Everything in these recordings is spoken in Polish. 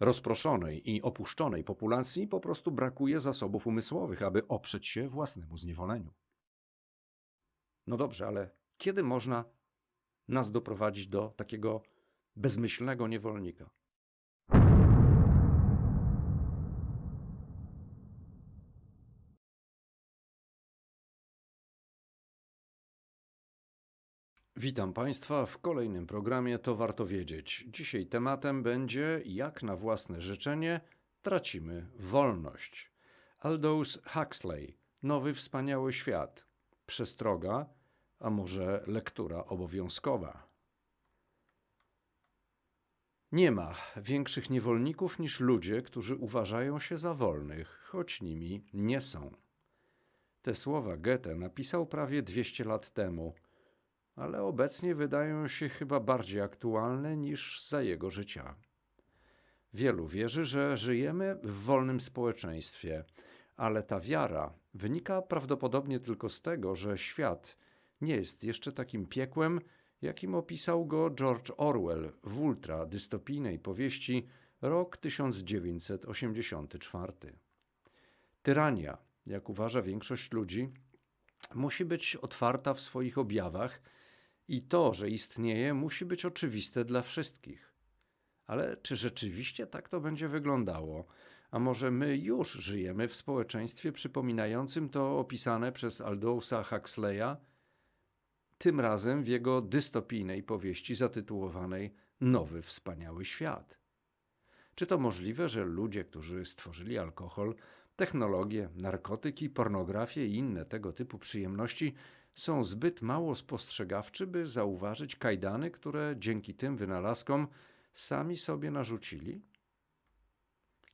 rozproszonej i opuszczonej populacji po prostu brakuje zasobów umysłowych, aby oprzeć się własnemu zniewoleniu. No dobrze, ale kiedy można nas doprowadzić do takiego bezmyślnego niewolnika? Witam Państwa w kolejnym programie To Warto Wiedzieć. Dzisiaj tematem będzie jak na własne życzenie tracimy wolność. Aldous Huxley, Nowy Wspaniały Świat. Przestroga, a może lektura obowiązkowa. Nie ma większych niewolników niż ludzie, którzy uważają się za wolnych, choć nimi nie są. Te słowa Goethe napisał prawie 200 lat temu – ale obecnie wydają się chyba bardziej aktualne niż za jego życia. Wielu wierzy, że żyjemy w wolnym społeczeństwie, ale ta wiara wynika prawdopodobnie tylko z tego, że świat nie jest jeszcze takim piekłem, jakim opisał go George Orwell w ultradystopijnej powieści Rok 1984. Tyrania, jak uważa większość ludzi, musi być otwarta w swoich objawach i to, że istnieje, musi być oczywiste dla wszystkich. Ale czy rzeczywiście tak to będzie wyglądało? A może my już żyjemy w społeczeństwie przypominającym to opisane przez Aldousa Huxleya, tym razem w jego dystopijnej powieści zatytułowanej Nowy Wspaniały Świat? Czy to możliwe, że ludzie, którzy stworzyli alkohol, technologię, narkotyki, pornografię i inne tego typu przyjemności, są zbyt mało spostrzegawczy, by zauważyć kajdany, które dzięki tym wynalazkom sami sobie narzucili?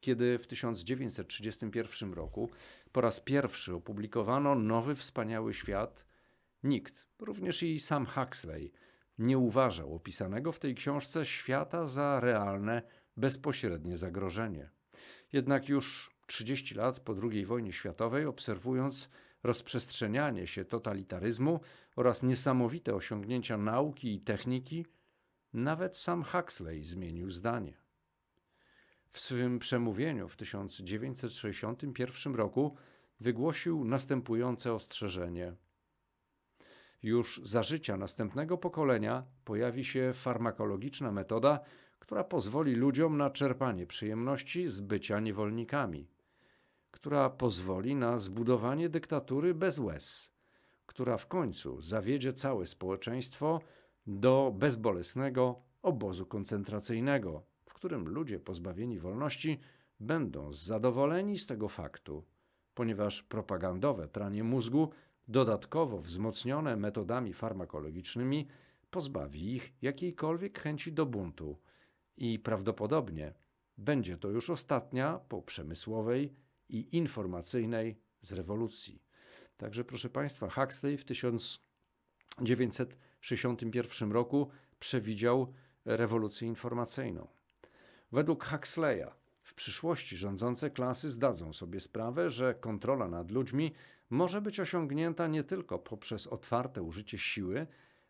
Kiedy w 1931 roku po raz pierwszy opublikowano Nowy Wspaniały Świat, nikt, również i sam Huxley, nie uważał opisanego w tej książce świata za realne, bezpośrednie zagrożenie. Jednak już 30 lat po II wojnie światowej, obserwując rozprzestrzenianie się totalitaryzmu oraz niesamowite osiągnięcia nauki i techniki, nawet sam Huxley zmienił zdanie. W swym przemówieniu w 1961 roku wygłosił następujące ostrzeżenie. Już za życia następnego pokolenia pojawi się farmakologiczna metoda, która pozwoli ludziom na czerpanie przyjemności z bycia niewolnikami która pozwoli na zbudowanie dyktatury bez łez, która w końcu zawiedzie całe społeczeństwo do bezbolesnego obozu koncentracyjnego, w którym ludzie pozbawieni wolności będą zadowoleni z tego faktu, ponieważ propagandowe pranie mózgu, dodatkowo wzmocnione metodami farmakologicznymi, pozbawi ich jakiejkolwiek chęci do buntu i prawdopodobnie będzie to już ostatnia po przemysłowej i informacyjnej z rewolucji. Także, proszę Państwa, Huxley w 1961 roku przewidział rewolucję informacyjną. Według Huxleya w przyszłości rządzące klasy zdadzą sobie sprawę, że kontrola nad ludźmi może być osiągnięta nie tylko poprzez otwarte użycie siły,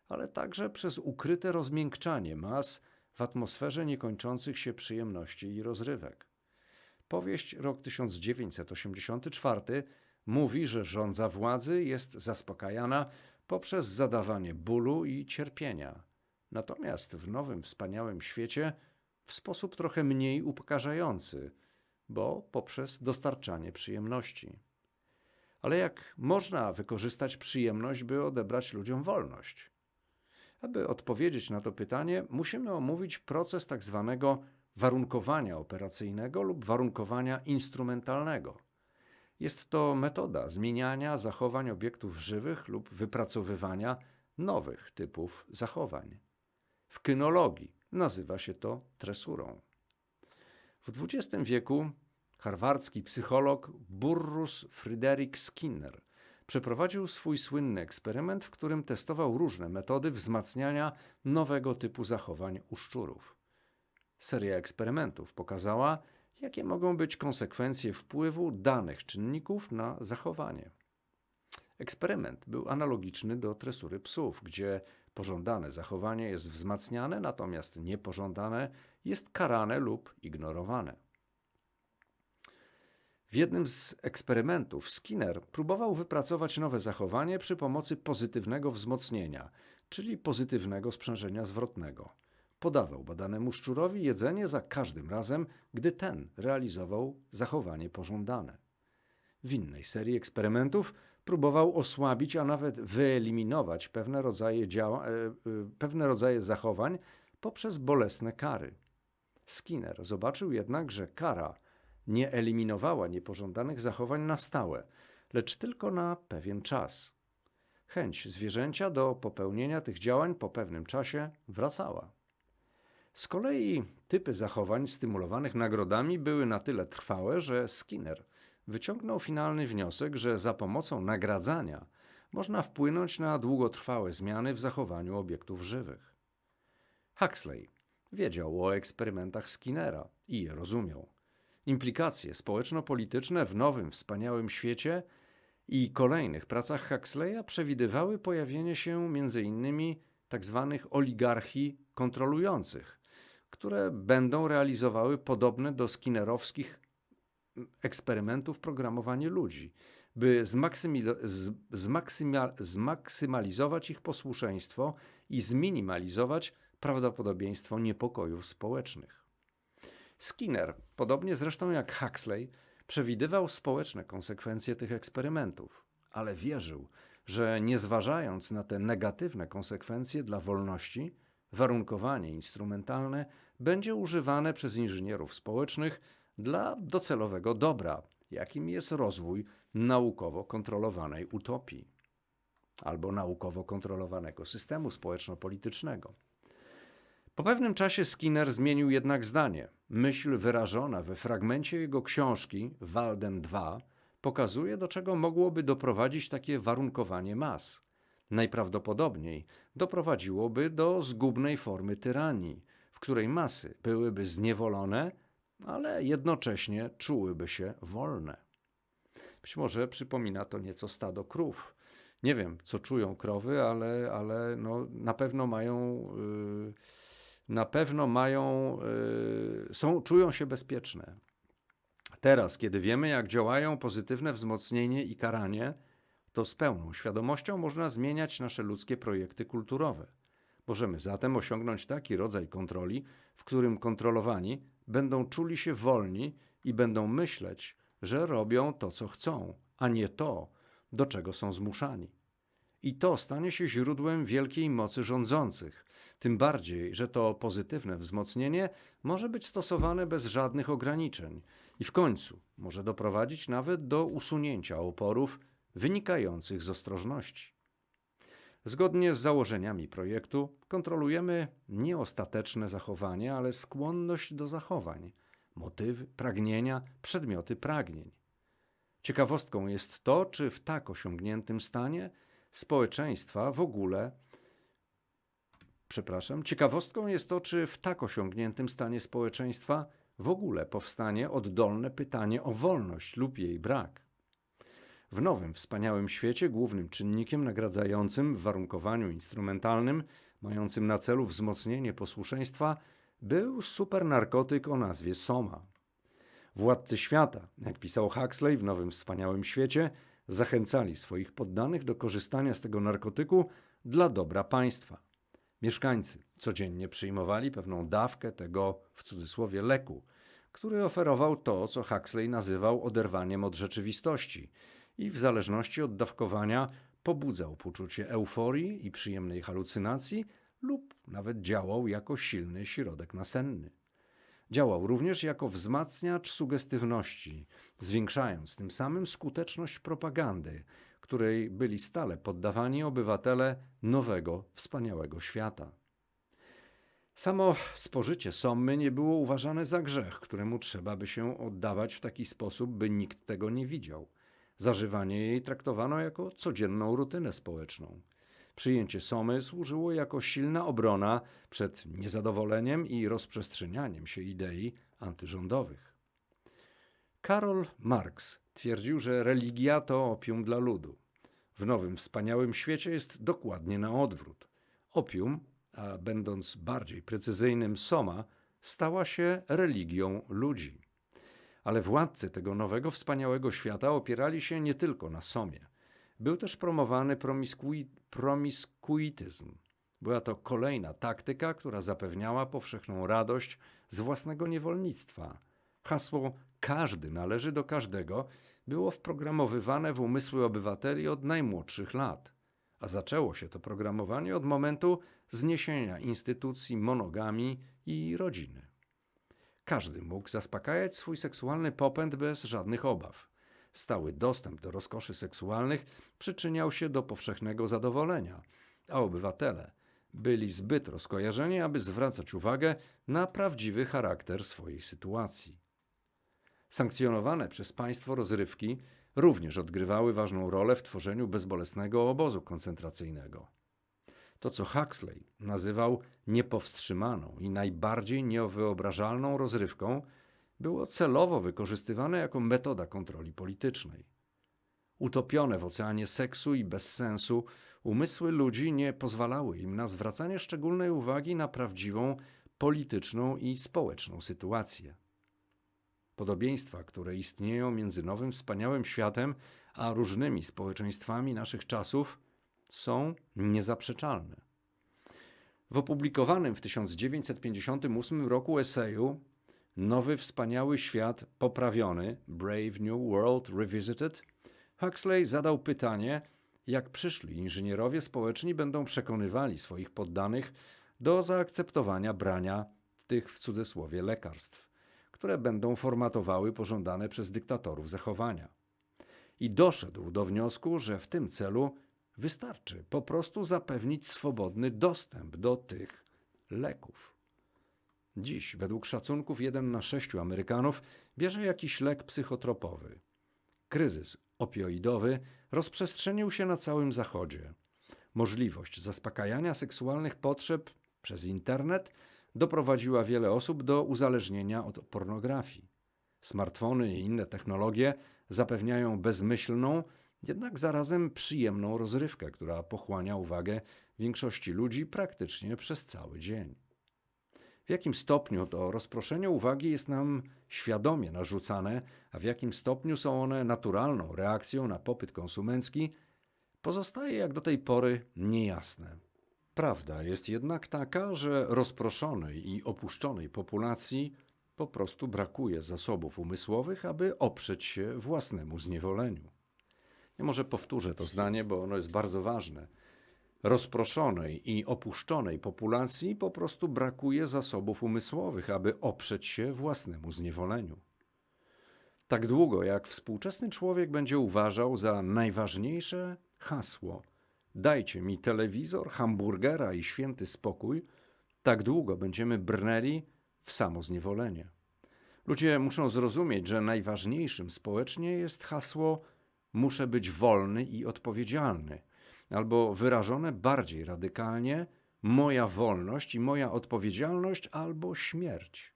ale także przez ukryte rozmiękczanie mas w atmosferze niekończących się przyjemności i rozrywek. Powieść rok 1984 mówi, że rządza władzy jest zaspokajana poprzez zadawanie bólu i cierpienia. Natomiast w nowym, wspaniałym świecie w sposób trochę mniej upokarzający, bo poprzez dostarczanie przyjemności. Ale jak można wykorzystać przyjemność, by odebrać ludziom wolność? Aby odpowiedzieć na to pytanie, musimy omówić proces tak zwanego warunkowania operacyjnego lub warunkowania instrumentalnego. Jest to metoda zmieniania zachowań obiektów żywych lub wypracowywania nowych typów zachowań. W kynologii nazywa się to tresurą. W XX wieku harwardzki psycholog Burrus Fryderik Skinner przeprowadził swój słynny eksperyment, w którym testował różne metody wzmacniania nowego typu zachowań u szczurów. Seria eksperymentów pokazała, jakie mogą być konsekwencje wpływu danych czynników na zachowanie. Eksperyment był analogiczny do tresury psów, gdzie Pożądane zachowanie jest wzmacniane, natomiast niepożądane jest karane lub ignorowane. W jednym z eksperymentów Skinner próbował wypracować nowe zachowanie przy pomocy pozytywnego wzmocnienia, czyli pozytywnego sprzężenia zwrotnego. Podawał badanemu szczurowi jedzenie za każdym razem, gdy ten realizował zachowanie pożądane. W innej serii eksperymentów próbował osłabić, a nawet wyeliminować pewne rodzaje, działa, e, e, pewne rodzaje zachowań poprzez bolesne kary. Skinner zobaczył jednak, że kara nie eliminowała niepożądanych zachowań na stałe, lecz tylko na pewien czas. Chęć zwierzęcia do popełnienia tych działań po pewnym czasie wracała. Z kolei typy zachowań stymulowanych nagrodami były na tyle trwałe, że Skinner wyciągnął finalny wniosek, że za pomocą nagradzania można wpłynąć na długotrwałe zmiany w zachowaniu obiektów żywych. Huxley wiedział o eksperymentach Skinnera i je rozumiał. Implikacje społeczno-polityczne w nowym, wspaniałym świecie i kolejnych pracach Huxleya przewidywały pojawienie się m.in. tzw. Tak oligarchii kontrolujących, które będą realizowały podobne do skinnerowskich eksperymentów programowanie ludzi, by zmaksymalizować ich posłuszeństwo i zminimalizować prawdopodobieństwo niepokojów społecznych. Skinner, podobnie zresztą jak Huxley, przewidywał społeczne konsekwencje tych eksperymentów, ale wierzył, że nie zważając na te negatywne konsekwencje dla wolności, warunkowanie instrumentalne będzie używane przez inżynierów społecznych dla docelowego dobra, jakim jest rozwój naukowo kontrolowanej utopii albo naukowo kontrolowanego systemu społeczno-politycznego. Po pewnym czasie Skinner zmienił jednak zdanie. Myśl wyrażona we fragmencie jego książki Walden II pokazuje, do czego mogłoby doprowadzić takie warunkowanie mas. Najprawdopodobniej doprowadziłoby do zgubnej formy tyranii, w której masy byłyby zniewolone, ale jednocześnie czułyby się wolne. Być może przypomina to nieco stado krów. Nie wiem, co czują krowy, ale, ale no, na pewno mają. Yy, na pewno mają, yy, są, czują się bezpieczne. Teraz, kiedy wiemy, jak działają pozytywne wzmocnienie i karanie, to z pełną świadomością można zmieniać nasze ludzkie projekty kulturowe. Możemy zatem osiągnąć taki rodzaj kontroli, w którym kontrolowani będą czuli się wolni i będą myśleć, że robią to, co chcą, a nie to, do czego są zmuszani. I to stanie się źródłem wielkiej mocy rządzących, tym bardziej, że to pozytywne wzmocnienie może być stosowane bez żadnych ograniczeń i w końcu może doprowadzić nawet do usunięcia oporów wynikających z ostrożności. Zgodnie z założeniami projektu kontrolujemy nie ostateczne zachowanie, ale skłonność do zachowań, motywy, pragnienia, przedmioty pragnień. Ciekawostką jest to, czy w tak osiągniętym stanie społeczeństwa w ogóle Przepraszam, ciekawostką jest to, czy w tak osiągniętym stanie społeczeństwa w ogóle powstanie oddolne pytanie o wolność lub jej brak. W nowym, wspaniałym świecie głównym czynnikiem nagradzającym w warunkowaniu instrumentalnym, mającym na celu wzmocnienie posłuszeństwa, był supernarkotyk o nazwie Soma. Władcy świata, jak pisał Huxley w Nowym Wspaniałym Świecie, zachęcali swoich poddanych do korzystania z tego narkotyku dla dobra państwa. Mieszkańcy codziennie przyjmowali pewną dawkę tego w cudzysłowie leku, który oferował to, co Huxley nazywał oderwaniem od rzeczywistości i w zależności od dawkowania pobudzał poczucie euforii i przyjemnej halucynacji lub nawet działał jako silny środek nasenny. Działał również jako wzmacniacz sugestywności, zwiększając tym samym skuteczność propagandy, której byli stale poddawani obywatele nowego, wspaniałego świata. Samo spożycie sommy nie było uważane za grzech, któremu trzeba by się oddawać w taki sposób, by nikt tego nie widział. Zażywanie jej traktowano jako codzienną rutynę społeczną. Przyjęcie somy służyło jako silna obrona przed niezadowoleniem i rozprzestrzenianiem się idei antyrządowych. Karol Marx twierdził, że religia to opium dla ludu. W nowym, wspaniałym świecie jest dokładnie na odwrót. Opium, a będąc bardziej precyzyjnym Soma, stała się religią ludzi. Ale władcy tego nowego, wspaniałego świata opierali się nie tylko na Somie. Był też promowany promiskui- promiskuityzm. Była to kolejna taktyka, która zapewniała powszechną radość z własnego niewolnictwa. Hasło każdy należy do każdego było wprogramowywane w umysły obywateli od najmłodszych lat. A zaczęło się to programowanie od momentu zniesienia instytucji monogami i rodziny. Każdy mógł zaspokajać swój seksualny popęd bez żadnych obaw. Stały dostęp do rozkoszy seksualnych przyczyniał się do powszechnego zadowolenia, a obywatele byli zbyt rozkojarzeni, aby zwracać uwagę na prawdziwy charakter swojej sytuacji. Sankcjonowane przez państwo rozrywki również odgrywały ważną rolę w tworzeniu bezbolesnego obozu koncentracyjnego. To, co Huxley nazywał niepowstrzymaną i najbardziej niewyobrażalną rozrywką, było celowo wykorzystywane jako metoda kontroli politycznej. Utopione w oceanie seksu i bezsensu, umysły ludzi nie pozwalały im na zwracanie szczególnej uwagi na prawdziwą polityczną i społeczną sytuację. Podobieństwa, które istnieją między nowym wspaniałym światem a różnymi społeczeństwami naszych czasów, są niezaprzeczalne. W opublikowanym w 1958 roku eseju Nowy wspaniały świat poprawiony Brave New World Revisited Huxley zadał pytanie, jak przyszli inżynierowie społeczni będą przekonywali swoich poddanych do zaakceptowania brania tych w cudzysłowie lekarstw, które będą formatowały pożądane przez dyktatorów zachowania. I doszedł do wniosku, że w tym celu wystarczy po prostu zapewnić swobodny dostęp do tych leków. Dziś, według szacunków, jeden na sześciu Amerykanów bierze jakiś lek psychotropowy. Kryzys opioidowy rozprzestrzenił się na całym Zachodzie. Możliwość zaspokajania seksualnych potrzeb przez internet doprowadziła wiele osób do uzależnienia od pornografii. Smartfony i inne technologie zapewniają bezmyślną, jednak zarazem przyjemną rozrywkę, która pochłania uwagę większości ludzi praktycznie przez cały dzień. W jakim stopniu to rozproszenie uwagi jest nam świadomie narzucane, a w jakim stopniu są one naturalną reakcją na popyt konsumencki, pozostaje jak do tej pory niejasne. Prawda jest jednak taka, że rozproszonej i opuszczonej populacji po prostu brakuje zasobów umysłowych, aby oprzeć się własnemu zniewoleniu. Ja może powtórzę to zdanie, bo ono jest bardzo ważne rozproszonej i opuszczonej populacji po prostu brakuje zasobów umysłowych, aby oprzeć się własnemu zniewoleniu. Tak długo jak współczesny człowiek będzie uważał za najważniejsze hasło dajcie mi telewizor, hamburgera i święty spokój, tak długo będziemy brnęli w samo zniewolenie. Ludzie muszą zrozumieć, że najważniejszym społecznie jest hasło muszę być wolny i odpowiedzialny – albo wyrażone bardziej radykalnie moja wolność i moja odpowiedzialność albo śmierć.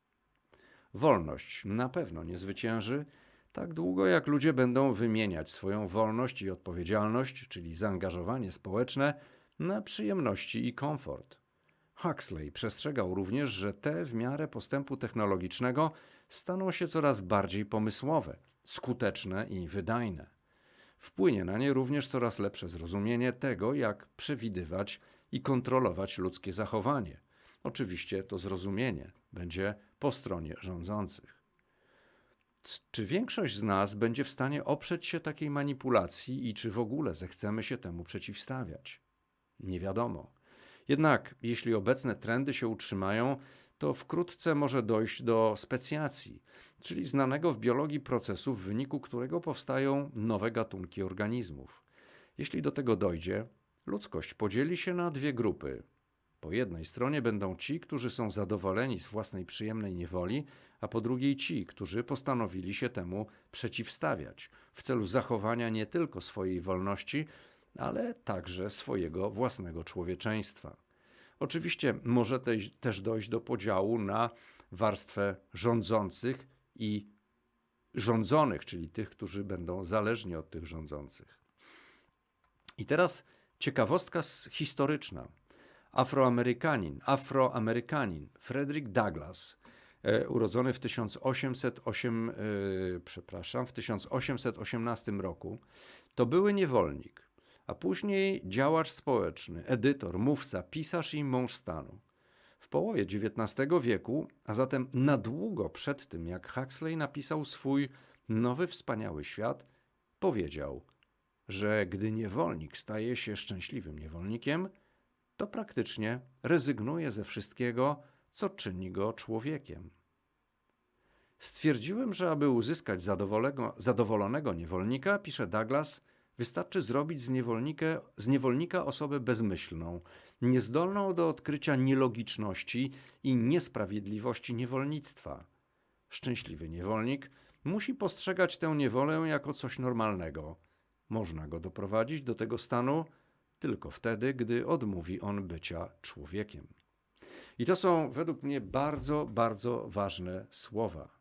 Wolność na pewno nie zwycięży tak długo, jak ludzie będą wymieniać swoją wolność i odpowiedzialność, czyli zaangażowanie społeczne, na przyjemności i komfort. Huxley przestrzegał również, że te w miarę postępu technologicznego staną się coraz bardziej pomysłowe, skuteczne i wydajne. Wpłynie na nie również coraz lepsze zrozumienie tego, jak przewidywać i kontrolować ludzkie zachowanie. Oczywiście to zrozumienie będzie po stronie rządzących. Czy większość z nas będzie w stanie oprzeć się takiej manipulacji i czy w ogóle zechcemy się temu przeciwstawiać? Nie wiadomo. Jednak jeśli obecne trendy się utrzymają, to wkrótce może dojść do specjacji, czyli znanego w biologii procesu, w wyniku którego powstają nowe gatunki organizmów. Jeśli do tego dojdzie, ludzkość podzieli się na dwie grupy. Po jednej stronie będą ci, którzy są zadowoleni z własnej przyjemnej niewoli, a po drugiej ci, którzy postanowili się temu przeciwstawiać w celu zachowania nie tylko swojej wolności, ale także swojego własnego człowieczeństwa. Oczywiście może też dojść do podziału na warstwę rządzących i rządzonych, czyli tych, którzy będą zależni od tych rządzących. I teraz ciekawostka historyczna. Afroamerykanin, Afroamerykanin Frederick Douglass, e, urodzony w 1808, e, przepraszam, w 1818 roku, to były niewolnik, a później działacz społeczny, edytor, mówca, pisarz i mąż stanu. W połowie XIX wieku, a zatem na długo przed tym, jak Huxley napisał swój Nowy Wspaniały Świat, powiedział, że gdy niewolnik staje się szczęśliwym niewolnikiem, to praktycznie rezygnuje ze wszystkiego, co czyni go człowiekiem. Stwierdziłem, że aby uzyskać zadowolonego, niewolnika, pisze Douglas, wystarczy zrobić z niewolnika, osobę bezmyślną, niezdolną do odkrycia nielogiczności i niesprawiedliwości niewolnictwa. Szczęśliwy niewolnik musi postrzegać tę niewolę jako coś normalnego. Można go doprowadzić do tego stanu tylko wtedy, gdy odmówi on bycia człowiekiem. I to są według mnie bardzo, bardzo ważne słowa.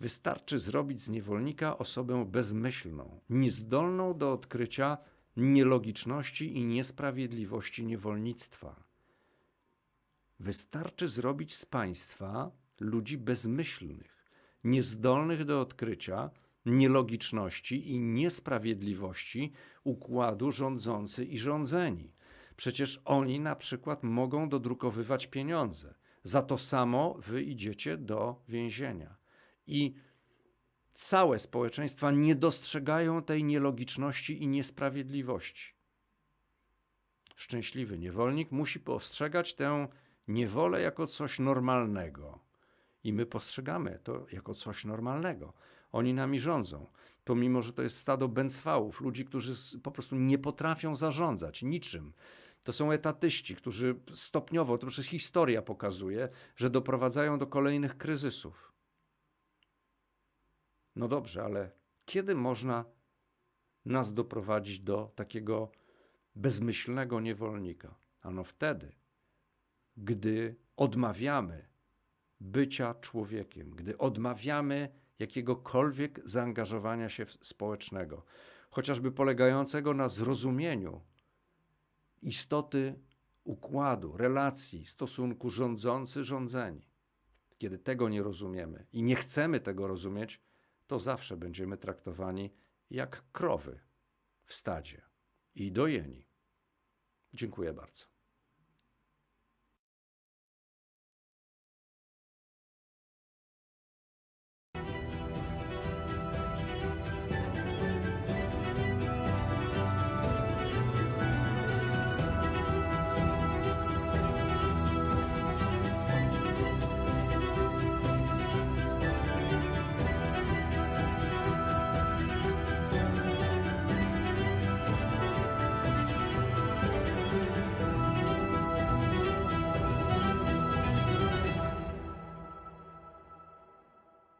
Wystarczy zrobić z niewolnika osobę bezmyślną, niezdolną do odkrycia nielogiczności i niesprawiedliwości niewolnictwa. Wystarczy zrobić z państwa ludzi bezmyślnych, niezdolnych do odkrycia nielogiczności i niesprawiedliwości układu rządzący i rządzeni. Przecież oni na przykład mogą dodrukowywać pieniądze. Za to samo wy idziecie do więzienia. I całe społeczeństwa nie dostrzegają tej nielogiczności i niesprawiedliwości. Szczęśliwy niewolnik musi postrzegać tę niewolę jako coś normalnego. I my postrzegamy to jako coś normalnego. Oni nami rządzą, pomimo że to jest stado bęcwałów, ludzi, którzy po prostu nie potrafią zarządzać niczym. To są etatyści, którzy stopniowo, to przecież historia pokazuje, że doprowadzają do kolejnych kryzysów. No dobrze, ale kiedy można nas doprowadzić do takiego bezmyślnego niewolnika? Ano wtedy, gdy odmawiamy bycia człowiekiem, gdy odmawiamy jakiegokolwiek zaangażowania się społecznego, chociażby polegającego na zrozumieniu istoty układu, relacji, stosunku rządzący-rządzeni. Kiedy tego nie rozumiemy i nie chcemy tego rozumieć, to zawsze będziemy traktowani jak krowy w stadzie i dojeni. Dziękuję bardzo.